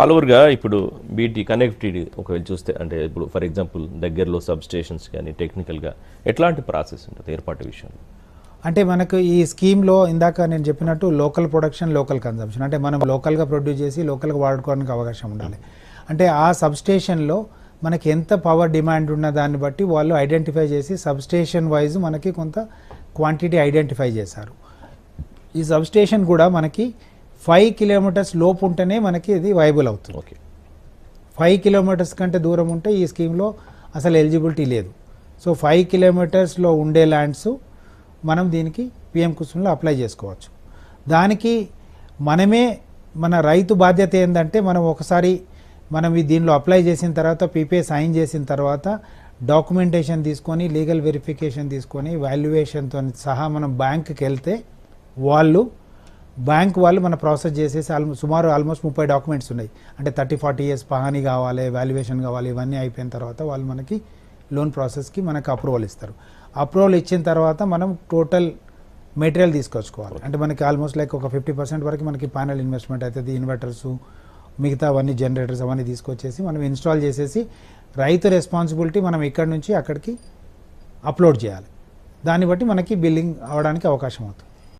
All ఓవర్గా ఇప్పుడు BT connectivity ఒకవేళ చూస్తే అంటే ఇప్పుడు ఫర్ ఎగ్జాంపుల్ దగ్గరలో సబ్ స్టేషన్స్ కానీ టెక్నికల్గా ఎట్లాంటి ప్రాసెస్ ఉంటుంది ఏర్పాటు విషయంలో? అంటే మనకు ఈ స్కీమ్లో ఇందాక నేను చెప్పినట్టు లోకల్ ప్రొడక్షన్ లోకల్ కన్సంప్షన్. అంటే మనం లోకల్గా ప్రొడ్యూస్ చేసి లోకల్గా వాడుకోవడానికి అవకాశం ఉండాలి. అంటే ఆ సబ్స్టేషన్లో మనకి ఎంత పవర్ డిమాండ్ ఉన్న దాన్ని బట్టి వాళ్ళు ఐడెంటిఫై చేసి సబ్స్టేషన్ వైజ్ మనకి కొంత క్వాంటిటీ ఐడెంటిఫై చేశారు. ఈ సబ్స్టేషన్ కూడా మనకి ఫైవ్ కిలోమీటర్స్ లోపు ఉంటేనే మనకి ఇది వైబుల్ అవుతుంది. ఓకే. ఫైవ్ కిలోమీటర్స్ కంటే దూరం ఉంటే ఈ స్కీమ్లో అసలు ఎలిజిబిలిటీ లేదు. సో ఫైవ్ కిలోమీటర్స్లో ఉండే ల్యాండ్స్ మనం దీనికి పిఎం కుసుమ్లో అప్లై చేసుకోవచ్చు. దానికి మనమే మన రైతు బాధ్యత ఏంటంటే మనం ఒకసారి మనం ఈ దీనిలో అప్లై చేసిన తర్వాత పీపీఏ సైన్ చేసిన తర్వాత డాక్యుమెంటేషన్ తీసుకొని లీగల్ వెరిఫికేషన్ తీసుకొని వాల్యుయేషన్తో సహా మనం బ్యాంక్కి వెళ్తే వాళ్ళు బ్యాంక్ వాళ్ళు మన ప్రాసెస్ చేసేసి ఆల్మోస్ట్ సుమారు ఆల్మోస్ట్ ముప్పై డాక్యుమెంట్స్ ఉన్నాయి. అంటే థర్టీ ఫార్టీ ఇయర్స్ పహానీ కావాలి వాల్యుయేషన్ కావాలి ఇవన్నీ అయిపోయిన తర్వాత వాళ్ళు మనకి లోన్ ప్రాసెస్కి మనకి అప్రూవల్ ఇస్తారు. అప్రూవల్ ఇచ్చిన తర్వాత మనం టోటల్ మెటీరియల్ తీసుకొచ్చుకోవాలి. అంటే మనకి ఆల్మోస్ట్ లైక్ ఒక ఫిఫ్టీ పర్సెంట్ వరకు మనకి ప్యానల్ ఇన్వెస్ట్మెంట్ అవుతుంది ఇన్వర్టర్స్ మిగతా అవన్నీ జనరేటర్స్ అవన్నీ తీసుకొచ్చేసి మనం ఇన్స్టాల్ చేసేసి రైతు రెస్పాన్సిబిలిటీ మనం ఇక్కడ నుంచి అక్కడికి అప్లోడ్ చేయాలి. దాన్ని బట్టి మనకి బిల్లింగ్ అవడానికి అవకాశం అవుతుంది.